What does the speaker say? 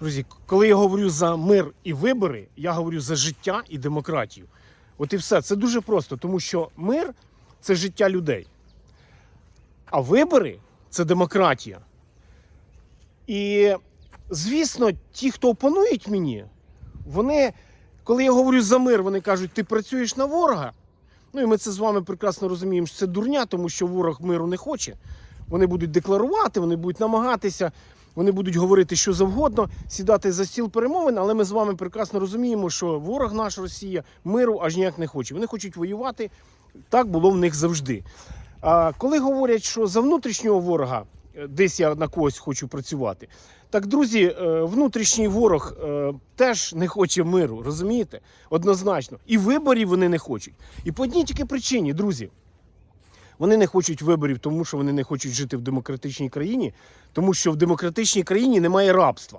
Друзі, коли я говорю за мир і вибори, я говорю за життя і демократію. От і все. Це дуже просто, тому що мир це життя людей. А вибори це демократія. І, звісно, ті, хто опонують мені, вони, коли я говорю за мир, вони кажуть, ти працюєш на ворога. Ну і ми це з вами прекрасно розуміємо, що це дурня, тому що ворог миру не хоче. Вони будуть декларувати, вони будуть намагатися, вони будуть говорити що завгодно, сідати за стіл перемовин, але ми з вами прекрасно розуміємо, що ворог наш Росія миру аж ніяк не хоче. Вони хочуть воювати. Так було в них завжди. А коли говорять, що за внутрішнього ворога е, десь я на когось хочу працювати, так, друзі, е, внутрішній ворог е, теж не хоче миру, розумієте? Однозначно. І виборів вони не хочуть. І по одній тільки причині, друзі. Вони не хочуть виборів, тому що вони не хочуть жити в демократичній країні, тому що в демократичній країні немає рабства.